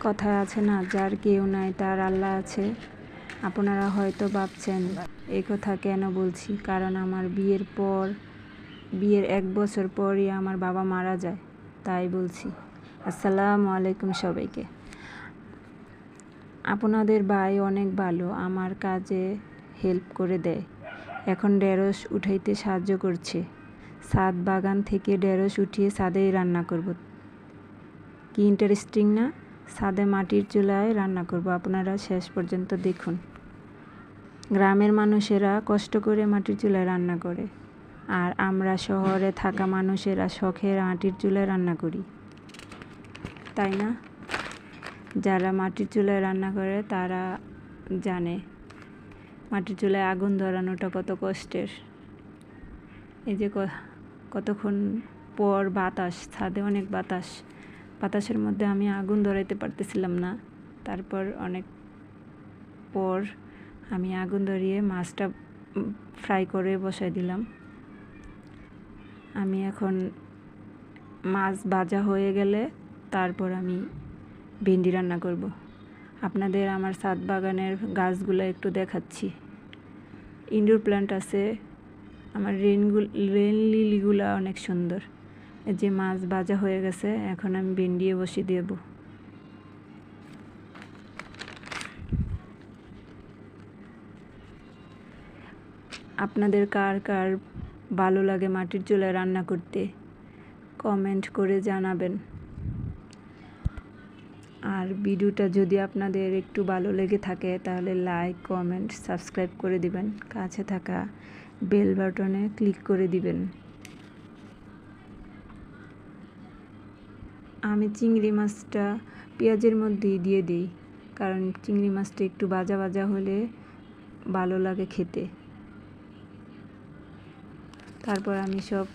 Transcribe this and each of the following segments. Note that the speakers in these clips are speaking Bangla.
কথায় আছে না, যার কেউ নাই, তার আল্লাহ আছে। আপনারা হয়তো ভাবছেন এই কথা কেন বলছি? কারণ আমার বিয়ের পর, বিয়ের এক বছর পরই আমার বাবা মারা যায়, তাই বলছি। আসসালামু আলাইকুম সবাইকে। আপনাদের ভাই অনেক ভালো, আমার কাজে হেল্প করে দেয়। এখন ঢেঁড়স উঠাইতে সাহায্য করছে। ছাদ বাগান থেকে ঢেঁড়স উঠিয়ে ছাদেই রান্না করব। কি ইন্টারেস্টিং না? ছাদে মাটির চুলায় রান্না করব। আপনারা শেষ পর্যন্ত দেখুন। গ্রামের মানুষেরা কষ্ট করে মাটির চুলায় রান্না করে। আর আমরা শহরে থাকা মানুষেরা শখের মাটির চুলায় রান্না করি। তাই না? যারা মাটির চুলায় রান্না করে, তারা জানে মাটির চুলায় আগুন ধরানোটা কত কষ্টের। এই যে কতক্ষণ পর বাতাস, ছাদে অনেক বাতাস। বাতাসের মধ্যে আমি আগুন ধরাইতে পারতেছিলাম না। তারপর অনেক পর আমি আগুন ধরিয়ে মাছটা ফ্রাই করে বসাই দিলাম। আমি এখন মাছ ভাজা হয়ে গেলে তারপর আমি ভেন্ডি রান্না করব। আপনাদের আমার ছাদ বাগানের গাছগুলো একটু দেখাচ্ছি। ইনডোর প্ল্যান্ট আছে, আমার রেনগুলো, রেন লিলিগুলো অনেক সুন্দর। যে মাছ ভাজা হয়ে গেছে, এখন আমি ভেন্ডিয়ে বসিয়ে দেব। আপনাদের কার কার ভালো লাগে মাটির চুলায় রান্না করতে, কমেন্ট করে জানাবেন। আর ভিডিওটা যদি আপনাদের একটু ভালো লেগে থাকে, তাহলে লাইক, কমেন্ট, সাবস্ক্রাইব করে দিবেন। কাছে থাকা বেল বাটনে ক্লিক করে দিবেন। আমি চিংড়ি মাছটা পেঁয়াজের মধ্যেই দিয়ে দিই। কারণ চিংড়ি মাছটা একটু ভাজা ভাজা হলে ভালো লাগে খেতে। তারপর আমি সব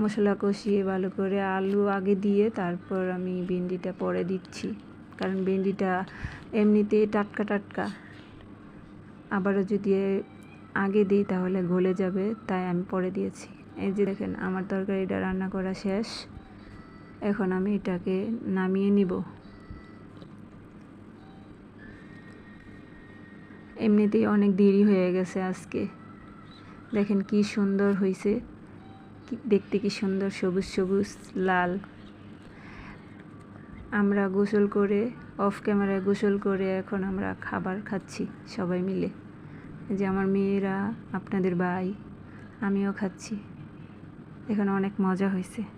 মশলা কষিয়ে ভালো করে আলু আগে দিয়ে তারপর আমি ভেন্ডিটা পরে দিচ্ছি। কারণ ভেন্ডিটা এমনিতেই টাটকা টাটকা। আবারও যদি আগে দিই তাহলে গলে যাবে, তাই আমি পরে দিয়েছি। এই যে দেখেন, আমার তরকারিটা রান্না করা শেষ। এখন আমি এটাকে নামিয়ে নিব। এমনিতেই অনেক দেরি হয়ে গেছে আজকে। দেখেন কি সুন্দর হয়েছে দেখতে কি সুন্দর, সবুজ সবুজ, লাল। আমরা গোসল করে, অফ ক্যামেরায় গোসল করে এখন আমরা খাবার খাচ্ছি সবাই মিলে। যে আমার মেয়েরা, আপনাদের ভাই, আমিও খাচ্ছি। এখানে অনেক মজা হয়েছে